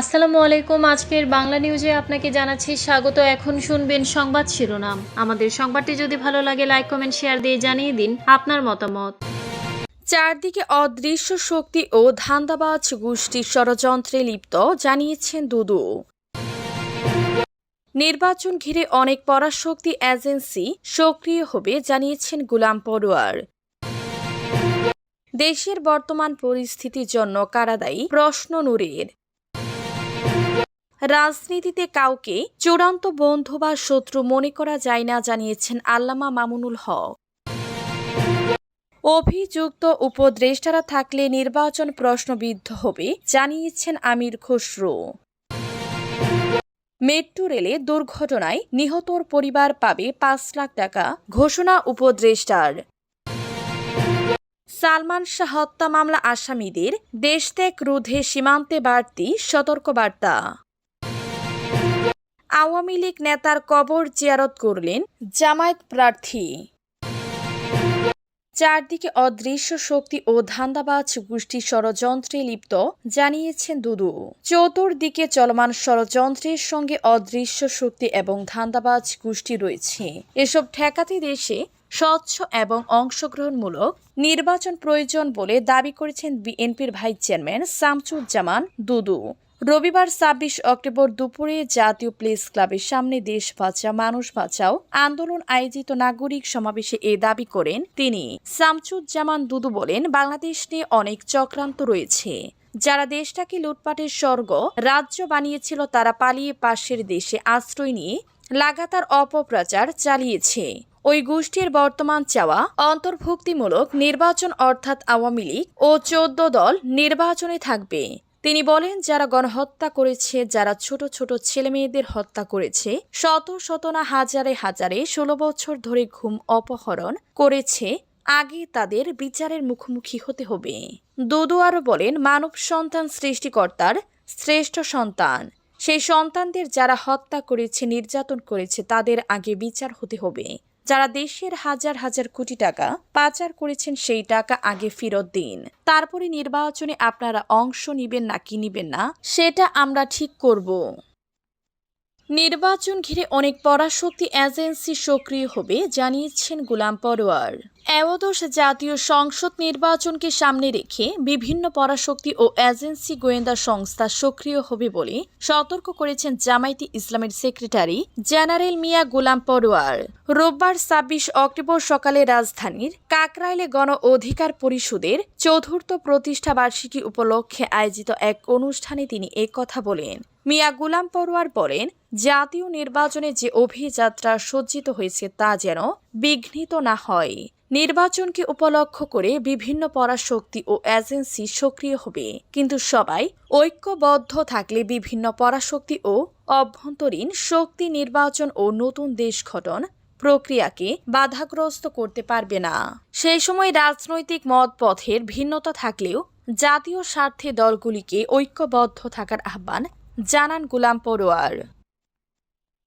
আসসালামু আলাইকুম। আজকের বাংলা নিউজে আপনাকে জানাচ্ছি স্বাগত। এখন শুনবেন সংবাদ শিরোনাম। আমাদের সংবাদটি যদি ভালো লাগে লাইক কমেন্ট শেয়ার দিয়ে জানিয়ে দিন আপনার মতামত। চারদিকে অদৃশ্য শক্তি ও ধান্দাবাজ গোষ্ঠীর ষড়যন্ত্রে লিপ্ত, জানিয়েছেন দুদু। নির্বাচন ঘিরে অনেক পরাশক্তি এজেন্সি সক্রিয় হবে, জানিয়েছেন গুলাম পড়ুয়ার। দেশের বর্তমান পরিস্থিতির জন্য কারাদায়ী প্রশ্ন নূরের। রাজনীতিতে কাউকে চূড়ান্ত বন্ধু বা শত্রু মনে করা যায় না, জানিয়েছেন আল্লামা মামুনুল হক। অভিযুক্ত উপদেষ্টারা থাকলে নির্বাচন প্রশ্নবিদ্ধ হবে, জানিয়েছেন আমির খসরু। মেট্রো রেলে দুর্ঘটনায় নিহতর পরিবার পাবে পাঁচ লাখ টাকা, ঘোষণা উপদেষ্টার। সালমান শাহ হত্যা মামলা আসামিদের দেশত্যাগ রোধে সীমান্তে বাড়তি সতর্কবার্তা। আওয়ামী লীগ নেতার কবর জিয়ারত করলেন জামায়াত প্রার্থী। চারদিকে অদৃশ্য শক্তি ও ধান্দাবাজ গোষ্ঠী ষড়যন্ত্রে লিপ্ত, জানিয়েছেন দুদু। চতুর্দিকে চলমান ষড়যন্ত্রের সঙ্গে অদৃশ্য শক্তি এবং ধান্দাবাজ গোষ্ঠী রয়েছে। এসব ঠেকাতে দেশে স্বচ্ছ এবং অংশগ্রহণমূলক নির্বাচন প্রয়োজন বলে দাবি করেছেন বিএনপির ভাইস চেয়ারম্যান শামসুজ্জামান দুদু। রবিবার ছাব্বিশ অক্টোবর দুপুরে জাতীয় প্লেস ক্লাবের সামনে দেশ বাঁচা, মানুষ বাঁচাও আন্দোলন আয়োজিত নাগরিক সমাবেশে এ দাবি করেন তিনি। শামসুজ্জামান দুদু বলেন, বাংলাদেশ নিয়ে অনেক চক্রান্ত রয়েছে। যারা দেশটাকে লুটপাটের স্বর্গ, রাজ্য বানিয়েছিল তারা পালিয়ে পাশের দেশে আশ্রয় নিয়ে লাগাতার অপপ্রচার চালিয়েছে। ওই গোষ্ঠীর বর্তমান চাওয়া অন্তর্ভুক্তিমূলক নির্বাচন অর্থাৎ আওয়ামী লীগ ও চোদ্দ দল নির্বাচনে থাকবে। তিনি বলেন, যারা গণহত্যা করেছে, যারা ছোট ছোট ছেলেমেয়েদের হত্যা করেছে, শত শত না হাজারে হাজারে ষোলো বছর ধরে ঘুম অপহরণ করেছে, আগে তাদের বিচারের মুখোমুখি হতে হবে। দুদু আরও বলেন, মানব সন্তান সৃষ্টিকর্তার শ্রেষ্ঠ সন্তান। সেই সন্তানদের যারা হত্যা করেছে, নির্যাতন করেছে, তাদের আগে বিচার হতে হবে। যারা দেশের হাজার হাজার কোটি টাকা পাচার করেছেন সেই টাকা আগে ফেরত দিন। তারপরে নির্বাচনে আপনারা অংশ নিবেন নাকি নিবেন না, সেটা আমরা ঠিক করব। নির্বাচন ঘিরে অনেক পরাশক্তি এজেন্সি সক্রিয় হবে, জানিয়েছেন গোলাম পরোয়ার। একাদশ জাতীয় সংসদ নির্বাচনকে সামনে রেখে বিভিন্ন পরাশক্তি ও এজেন্সি গোয়েন্দা সংস্থা সক্রিয় হবে বলে সতর্ক করেছেন জামায়াতি ইসলামের সেক্রেটারি জেনারেল মিয়া গোলাম পরোয়ার। রোববার ছাব্বিশ অক্টোবর সকালে রাজধানীর কাকরাইলে গণ অধিকার পরিষদের চতুর্থ প্রতিষ্ঠা বার্ষিকী উপলক্ষে আয়োজিত এক অনুষ্ঠানে তিনি কথা বলেন। মিয়া গুলাম পরোয়ার বলেন, জাতীয় নির্বাচনে যে অভিযাত্রা সজ্জিত হয়েছে তা যেন বিঘ্নিত না হয়। নির্বাচনকে উপলক্ষ করে বিভিন্ন পরাশক্তি ও এজেন্সি সক্রিয় হবে। কিন্তু সবাই ঐক্যবদ্ধ থাকলে বিভিন্ন পরাশক্তি ও অভ্যন্তরীণ শক্তি নির্বাচন ও নতুন দেশ গঠন প্রক্রিয়াকে বাধাগ্রস্ত করতে পারবে না। সেই সময় রাজনৈতিক মত পথের ভিন্নতা থাকলেও জাতীয় স্বার্থে দলগুলিকে ঐক্যবদ্ধ থাকার আহ্বান জানান গুলাম পড়োয়ার।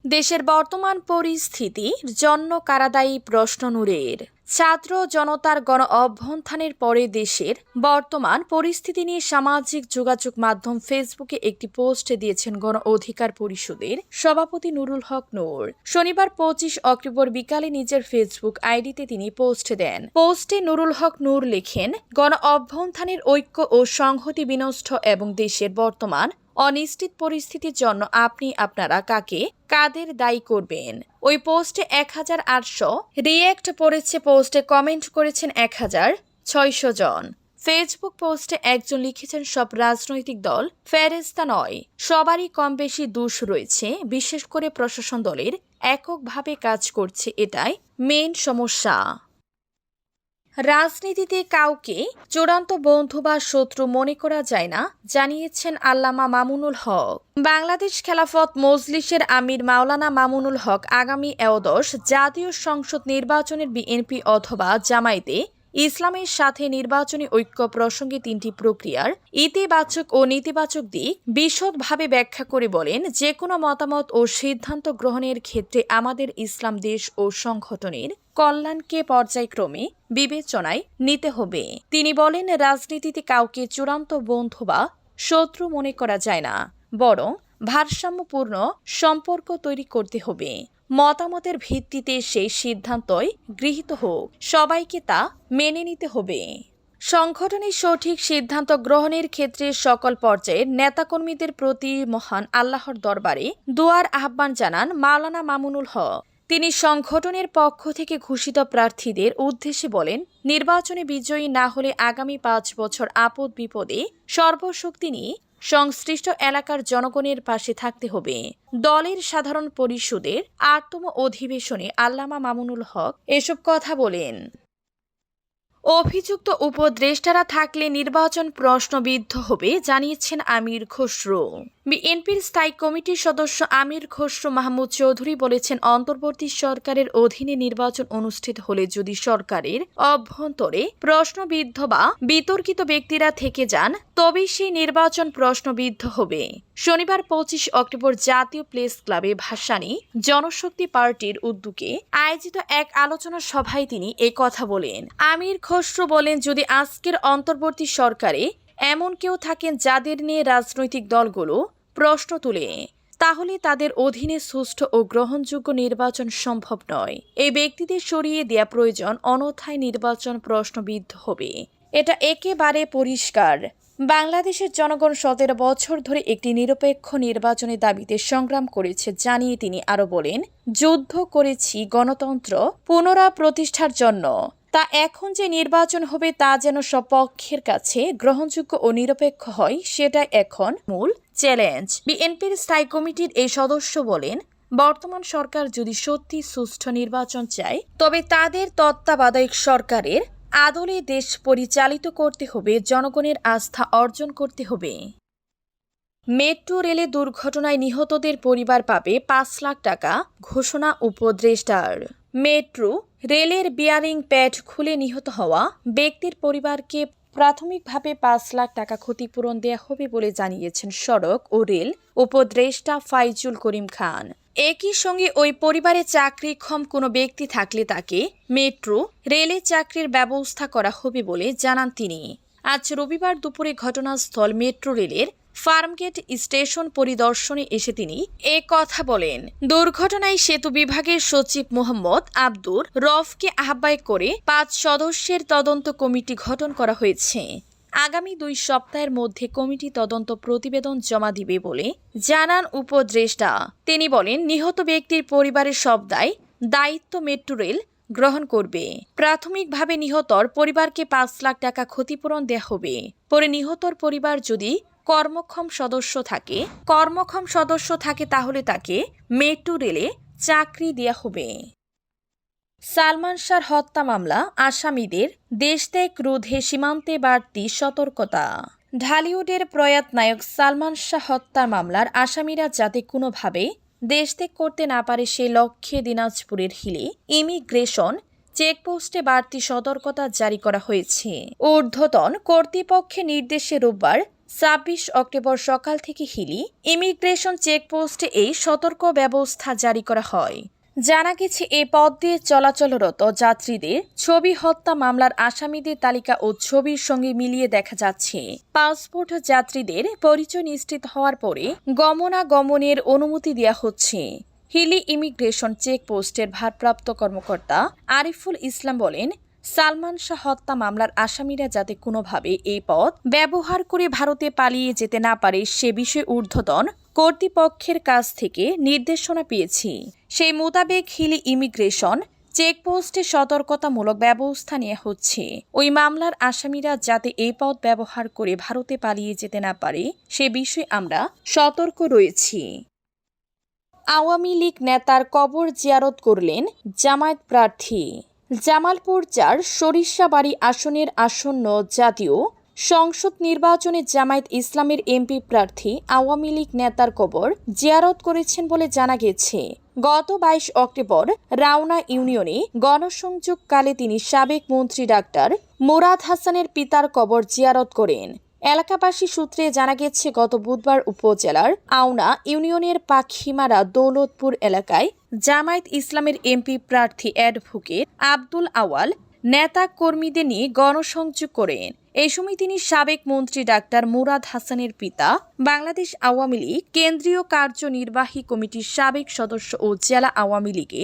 দেশের বর্তমান পরিস্থিতির জন্য কারাদায়ী প্রশ্ন নূরের। ছাত্র জনতার গণ অভ্যন্থানের পরে দেশের বর্তমান পরিস্থিতি নিয়ে সামাজিক যোগাযোগ মাধ্যম ফেসবুকে একটি পোস্ট দিয়েছেন গণ অধিকার পরিষদের সভাপতি নুরুল হক নূর। শনিবার পঁচিশ অক্টোবর বিকালে নিজের ফেসবুক আইডিতে তিনি পোস্ট দেন। পোস্টে নুরুল হক নূর লেখেন, গণ অভ্যন্থানের ঐক্য ও সংহতি বিনষ্ট এবং দেশের বর্তমান অনিশ্চিত পরিস্থিতির জন্য আপনি আপনারা কাকে কাদের দায়ী করবেন? ওই পোস্টে এক হাজার আটশো। রিয়েক্ট পড়েছে পোস্টে কমেন্ট করেছেন এক হাজার ছয়শো জন। ফেসবুক পোস্টে একজন লিখেছেন, সব রাজনৈতিক দল ফেরেস্তা নয়, সবারই কম বেশি দোষ রয়েছে। বিশেষ করে প্রশাসন দলের এককভাবে কাজ করছে এটাই মেন সমস্যা। রাজনীতিতে কাউকে চূড়ান্ত বন্ধু বা শত্রু মনে করা যায় না, জানিয়েছেন আল্লামা মামুনুল হক। বাংলাদেশ খেলাফত মজলিসের আমির মাওলানা মামুনুল হক আগামী এওদশ জাতীয় সংসদ নির্বাচনের বিএনপি অথবা জামায়াতে ইসলামের সাথে নির্বাচনী ঐক্য প্রসঙ্গে তিনটি প্রক্রিয়ার ইতিবাচক ও নেতিবাচক দিক বিশদভাবে ব্যাখ্যা করে বলেন, যে কোনো মতামত ও সিদ্ধান্ত গ্রহণের ক্ষেত্রে আমাদের ইসলাম দেশ ও সংগঠনের কল্যাণকে পর্যায়ক্রমে বিবেচনায় নিতে হবে। তিনি বলেন, রাজনীতিতে কাউকে চূড়ান্ত বন্ধু বা শত্রু মনে করা যায় না, বরং ভারসাম্যপূর্ণ সম্পর্ক তৈরি করতে হবে। মতামতের ভিত্তিতে সেই সিদ্ধান্তই গৃহীত হোক। সবাইকে তা মেনে নিতে হবে। সংগঠনের সঠিক সিদ্ধান্ত গ্রহণের ক্ষেত্রে সকল পর্যায়ের নেতাকর্মীদের প্রতি মহান আল্লাহর দরবারে দোয়ার আহ্বান জানান মাওলানা মামুনুল হক। তিনি সংগঠনের পক্ষ থেকে ঘোষিত প্রার্থীদের উদ্দেশ্যে বলেন, নির্বাচনে বিজয়ী না হলে আগামী পাঁচ বছর আপদ বিপদে সর্বশক্তি নিয়ে সংশ্লিষ্ট এলাকার জনগণের পাশে থাকতে হবে। দলের সাধারণ পরিষদের আটতম অধিবেশনে আল্লামা মামুনুল হক এসব কথা বলেন। অভিযুক্ত উপদেষ্টারা থাকলে নির্বাচন প্রশ্নবিদ্ধ হবে, জানিয়েছেন আমির খসরু। বিএনপির স্থায়ী কমিটির সদস্য আমির খসরু মাহমুদ চৌধুরী বলেছেন, অন্তর্বর্তী সরকারের অধীনে নির্বাচন অনুষ্ঠিত হলে যদি সরকারের অভ্যন্তরে প্রশ্নবিদ্ধ বা বিতর্কিত ব্যক্তিরা থেকে যান, তবেই সেই নির্বাচন প্রশ্নবিদ্ধ হবে। শনিবার পঁচিশ অক্টোবর জাতীয় প্লেস ক্লাবে ভাসানী জনশক্তি পার্টির উদ্যোগে আয়োজিত এক আলোচনা সভায় তিনি এ কথা বলেন। আমির খসরু বলেন, যদি আজকের অন্তর্বর্তী সরকারে এমন কেউ থাকেন যাদের নিয়ে রাজনৈতিক দলগুলো প্রশ্ন তুলে, তাহলে তাদের অধীনে সুষ্ঠু ও গ্রহণযোগ্য নির্বাচন সম্ভব নয়। এই ব্যক্তিদের সরিয়ে দেয়া প্রয়োজন, অনথায় নির্বাচন প্রশ্নবিদ্ধ হবে। এটা একেবারে পরিষ্কার বাংলাদেশের জনগণ সতেরো বছর ধরে একটি নিরপেক্ষ নির্বাচনের দাবিতে সংগ্রাম করেছে জানিয়ে তিনি আরও বলেন, যুদ্ধ করেছি গণতন্ত্র পুনরা প্রতিষ্ঠার জন্য। তা এখন যে নির্বাচন হবে তা যেন সব পক্ষের কাছে গ্রহণযোগ্য ও নিরপেক্ষ হয়, সেটাই এখন মূল চ্যালেঞ্জ। বিএনপির স্থায়ী কমিটির এই সদস্য বলেন, বর্তমান সরকার যদি সত্যি সুষ্ঠু নির্বাচন চায়, তবে তাদের তত্ত্বাবধায়ক সরকারের আদলে দেশ পরিচালিত করতে হবে, জনগণের আস্থা অর্জন করতে হবে। মেট্রো রেলে দুর্ঘটনায় নিহতদের পরিবার পাবে পাঁচ লাখ টাকা, ঘোষণা উপদেষ্টার। মেট্রো রেলের বিয়ারিং প্যাড খুলে নিহত হওয়া, ব্যক্তির পরিবারকে প্রাথমিকভাবে পাঁচ লাখ টাকা ক্ষতিপূরণ দেওয়া হবে বলে জানিয়েছেন সড়ক ও রেল উপদেষ্টা ফাইজুল করিম খান। একই সঙ্গে ওই পরিবারে চাকরিক্ষম কোনো ব্যক্তি থাকলে তাকে মেট্রো, রেলে চাকরির ব্যবস্থা করা হবে বলে জানান তিনি। আজ রবিবার দুপুরে ঘটনাস্থল মেট্রো রেলের ফার্মগেট স্টেশন পরিদর্শনে এসে তিনি এ কথা বলেন। দুর্ঘটনায় সেতু বিভাগের সচিব মোহাম্মদ আব্দুর রফকে আহ্বায়ক করে পাঁচ সদস্যের তদন্ত কমিটি গঠন করা হয়েছে। আগামী দুই সপ্তাহের মধ্যে কমিটি তদন্ত প্রতিবেদন জমা দিবে বলে জানান উপদেষ্টা। তিনি বলেন, নিহত ব্যক্তির পরিবারের সব দায় দায়িত্ব মেট্রো রেল গ্রহণ করবে। প্রাথমিকভাবে নিহতর পরিবারকে পাঁচ লাখ টাকা ক্ষতিপূরণ দেওয়া হবে। পরে নিহতর পরিবার যদি কর্মক্ষম সদস্য থাকে, কর্মক্ষম সদস্য থাকে তাহলে তাকে মেট্রো রেলে চাকরি দেওয়া হবে। সালমান শাহর হত্যা মামলা, আসামিদের দেশত্যাগ রোধে সীমান্তে বাড়তি সতর্কতা। ঢালিউডের প্রয়াত নায়ক সালমান শাহ হত্যা মামলার আসামিরা যাতে কোনোভাবে দেশত্যাগ করতে না পারে সে লক্ষ্যে দিনাজপুরের হিলে ইমিগ্রেশন চেকপোস্টে বাড়তি সতর্কতা জারি করা হয়েছে। ঊর্ধ্বতন কর্তৃপক্ষের নির্দেশে রোববার ছাব্বিশ অক্টোবর সকাল থেকে হিলি ইমিগ্রেশন চেকপোস্টে এই সতর্ক ব্যবস্থা জারি করা হয়। জানা গেছে, এ পথ দিয়ে চলাচলরত যাত্রীদের ছবি হত্যা মামলার আসামিদের তালিকা ও ছবির সঙ্গে মিলিয়ে দেখা যাচ্ছে। পাসপোর্ট যাত্রীদের পরিচয় নিশ্চিত হওয়ার পরে গমনাগমনের অনুমতি দেওয়া হচ্ছে। হিলি ইমিগ্রেশন চেকপোস্টের ভারপ্রাপ্ত কর্মকর্তা আরিফুল ইসলাম বলেন সালমান শাহ হত্যা মামলার আসামিরা যাতে কোনোভাবে এই পথ ব্যবহার করে ভারতে পালিয়ে যেতে না পারে সে বিষয়ে ঊর্ধ্বতন কর্তৃপক্ষের কাছ থেকে নির্দেশনা পেয়েছি। সেই মোতাবেক হিলি ইমিগ্রেশন চেকপোস্টে সতর্কতামূলক ব্যবস্থা নেওয়া হচ্ছে। ওই মামলার আসামিরা যাতে এই পথ ব্যবহার করে ভারতে পালিয়ে যেতে না পারে সে বিষয়ে আমরা সতর্ক রয়েছি। আওয়ামী লীগ নেতার কবর জিয়ারত করলেন জামায়াত প্রার্থী। জামালপুর চার সরিষাবাড়ি আসনের আসন্ন জাতীয় সংসদ নির্বাচনে জামায়াত ইসলামের এমপি প্রার্থী আওয়ামী লীগ নেতার কবর জিয়ারত করেছেন বলে জানা গেছে। গত বাইশ অক্টোবর রাওনা ইউনিয়নে গণসংযোগকালে তিনি সাবেক মন্ত্রী ডাক্তার মুরাদ হাসানের পিতার কবর জিয়ারত করেন। এলাকাবাসী সূত্রে জানা গেছে, গত বুধবার উপজেলার আওনা ইউনিয়নের পাখিমারা দৌলতপুর এলাকায় জামায়াত ইসলামের এমপি প্রার্থী অ্যাডভোকেট আব্দুল আওয়াল নেতা কর্মীদের নিয়ে গণসংযোগ করেন। এই সময় তিনি সাবেক মন্ত্রী ডাক্তার মুরাদ হাসানের পিতা, বাংলাদেশ আওয়ামী লীগ কেন্দ্রীয় কার্যনির্বাহী কমিটির সাবেক সদস্য ও জেলা আওয়ামী লীগের